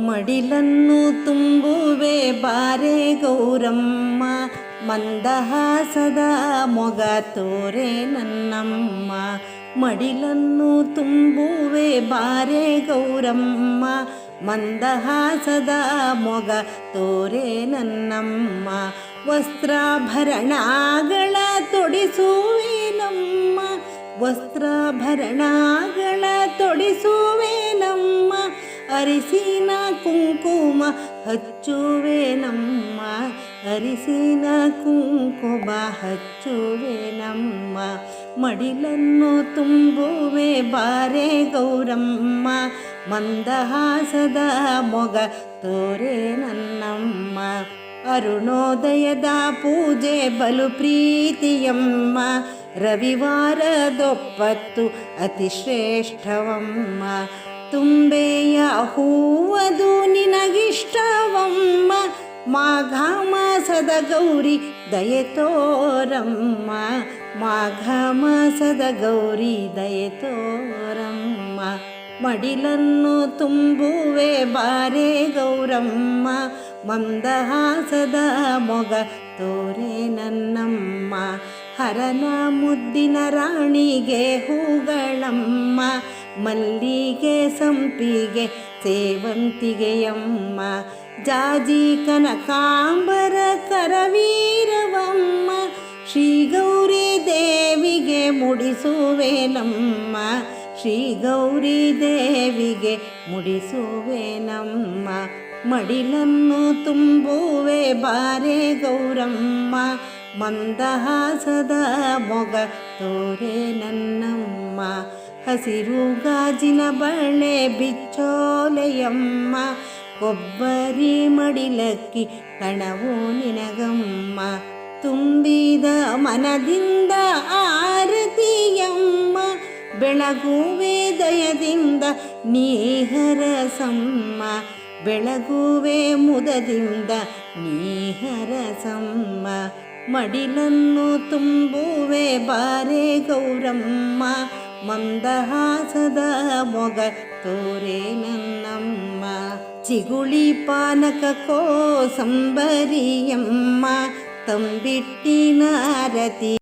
ಮಡಿಲನ್ನು ತುಂಬುವೆ ಬಾರೆ ಗೌರಮ್ಮ, ಮಂದಹಾಸದ ಮೊಗ ತೋರೆ ನನ್ನಮ್ಮ. ಮಡಿಲನ್ನು ತುಂಬುವೆ ಬಾರೆ ಗೌರಮ್ಮ, ಮಂದಹಾಸದ ಮೊಗ ತೋರೆ ನನ್ನಮ್ಮ. ವಸ್ತ್ರಾಭರಣಗಳ ತೊಡಿಸುವೆ ನಮ್ಮ, ವಸ್ತ್ರಾಭರಣಗಳ ತೊಡಿಸುವೆ ನಮ್ಮ. ಅರಿಸಿನ ಕುಂಕುಮ, ಹಚ್ಚುವೆ ನಮ್ಮ. ಅರಿಸಿನ ಕುಂಕುಮ, ಹಚ್ಚುವೆ ನಮ್ಮ. ಮಡಿಲನ್ನು ತುಂಬುವೆ ಬಾರೆ ಗೌರಮ್ಮ. ಮಂದಹಾಸದ ಮೊಗ ತೋರೆ ನನ್ನಮ್ಮ. ಅರುಣೋದಯದ ಪೂಜೆ ಬಲು ಪ್ರೀತಿಯಮ್ಮ. ರವಿವಾರದೊಪ್ಪತ್ತು ಅತಿ ಶ್ರೇಷ್ಠವಮ್ಮ ತುಂಬೆಯ ಹೂವದು ನಿನಗಿಷ್ಟವಮ್ಮ. ಮಾಘ ಮಾಸದ ಗೌರಿ, ದಯೆ ತೋರಮ್ಮ. ಮಾಘ ಮಾಸದ ಗೌರಿ, ದಯೆ ತೋರಮ್ಮ. ಮಡಿಲನ್ನು ತುಂಬುವೆ ಬಾರೆ ಗೌರಮ್ಮ. ಮಂದಹಾಸದ ಮೊಗ ತೋರೆ ನನ್ನಮ್ಮ. ಹರನ ಮುದ್ದಿನ ರಾಣಿಗೆ ಹೂಗಳಮ್ಮ. ಮಲ್ಲಿಗೆ ಸಂಪಿಗೆ ಸೇವಂತಿಗೆಯಮ್ಮ ಜಾಜಿ ಕನಕಾಂಬರ ಕರವೀರವಮ್ಮ. ಶ್ರೀ ಗೌರಿ ದೇವಿಗೆ ಮುಡಿಸುವೆ ನಮ್ಮ ಶ್ರೀ ಗೌರಿ ದೇವಿಗೆ ಮುಡಿಸುವೆ ನಮ್ಮ ಮಡಿಲನ್ನು ತುಂಬುವೆ ಬಾರೆ ಗೌರಮ್ಮ. ಮಂದಹಾಸದ ಮೊಗ ತೋರೆ ನನ್ನಮ್ಮ. ಹಸಿರು ಗಾಜಿನ ಬಳೆ ಬಿಚ್ಚೋಲೆಯಮ್ಮ, ಕೊಬ್ಬರಿ ಮಡಿಲಕ್ಕಿ ಕಣವು ನಿನಗಮ್ಮ, ತುಂಬಿದ ಮನದಿಂದ ಆರತಿಯಮ್ಮ, ಬೆಳಗುವೆ ದಯದಿಂದ ನೀಹರಸಮ್ಮ, ಬೆಳಗುವೆ ಮುದದಿಂದ ನೀಹರಸಮ್ಮ, ಮಡಿಲನ್ನು ತುಂಬುವೆ ಬಾರೆ ಗೌರಮ್ಮ ಮಂದಹಾಸದ ಮೊಗ ತೋರೆ ನನ್ನಮ್ಮ ಚಿಗುಳಿ ಪಾನಕ ಕೋಸಂಬರಿಯಮ್ಮ ತಂಬಿಟ್ಟಿನ ಆರತಿ